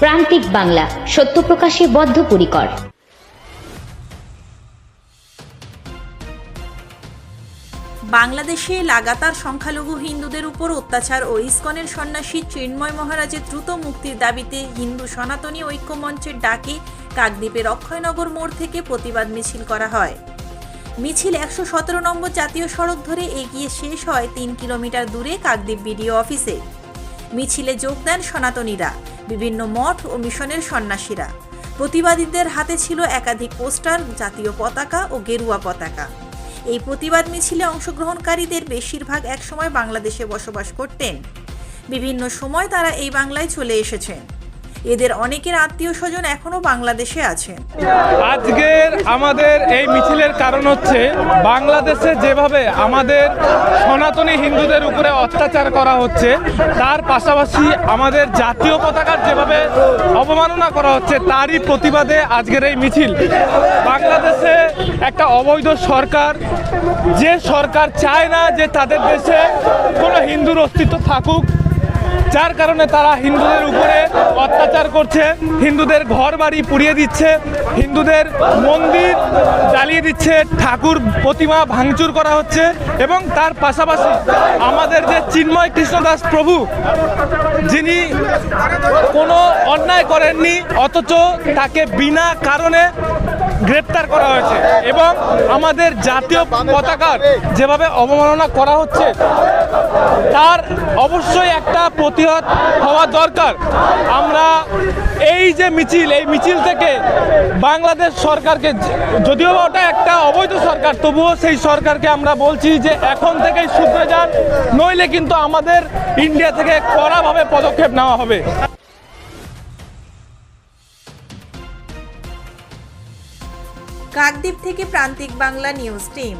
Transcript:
প্রান্তিক বাংলা, সত্য প্রকাশে বদ্ধপরিকর। বাংলাদেশে লাগাতার সংখ্যালঘু হিন্দুদের উপর অত্যাচার ও ইস্কনের সন্ন্যাসী চিন্ময় মহারাজের দ্রুত মুক্তির দাবিতে হিন্দু সনাতনী ঐক্য মঞ্চের ডাকে কাকদ্বীপের অক্ষয়নগর মোড় থেকে প্রতিবাদ মিছিল করা হয়। মিছিল একশো সতেরো নম্বর জাতীয় সড়ক ধরে এগিয়ে শেষ হয় তিন কিলোমিটার দূরে কাকদ্বীপ বিডিও অফিসে। মিছিলে যোগ দেন সনাতনীরা। বিভিন্ন মঠ ও মিশনের সন্ন্যাসীরা। প্রতিবাদীদের হাতে ছিল একাধিক পোস্টার, জাতীয় পতাকা ও গেরুয়া পতাকা। এই প্রতিবাদ মিছিলে অংশগ্রহণকারীদের বেশিরভাগ একসময় বাংলাদেশে বসবাস করতেন। বিভিন্ন সময় তারা এই বাংলায় চলে এসেছেন। এদের অনেকের আত্মীয় স্বজন এখনও বাংলাদেশে আছেন। আজকের আমাদের এই মিছিলের কারণ হচ্ছে বাংলাদেশে যেভাবে আমাদের সনাতনী হিন্দুদের উপরে অত্যাচার করা হচ্ছে, তার পাশাপাশি আমাদের জাতীয় পতাকার যেভাবে অবমাননা করা হচ্ছে, তারই প্রতিবাদে আজকের এই মিছিল। বাংলাদেশে একটা অবৈধ সরকার, যে সরকার চায় না যে তাদের দেশে কোনো হিন্দুর অস্তিত্ব থাকুক যার কারণে তারা হিন্দুদের উপরে অত্যাচার করছে, হিন্দুদের ঘর বাড়ি পুড়িয়ে দিচ্ছে, হিন্দুদের মন্দির জ্বালিয়ে দিচ্ছে, ঠাকুর প্রতিমা ভাঙচুর করা হচ্ছে এবং তার পাশাপাশি আমাদের যে চিন্ময় কৃষ্ণদাস প্রভু, যিনি কোনো অন্যায় করেননি, অথচ তাকে বিনা কারণে গ্রেপ্তার করা হয়েছে এবং আমাদের জাতীয় পতাকার যেভাবে অবমাননা করা হচ্ছে, তার অবশ্যই একটা প্রতিহত হওয়া দরকার। আমরা এই যে মিছিল, এই মিছিল থেকে বাংলাদেশ সরকারকে, যদিও ওটা একটা অবৈধ সরকার, তবুও সেই সরকারকে আমরা বলছি যে এখন থেকেই শুধরে যান, নইলে কিন্তু আমাদের ইন্ডিয়া থেকে কড়াভাবে পদক্ষেপ নেওয়া হবে। কাকদ্বীপ থেকে প্রান্তিক বাংলা নিউজ টিম।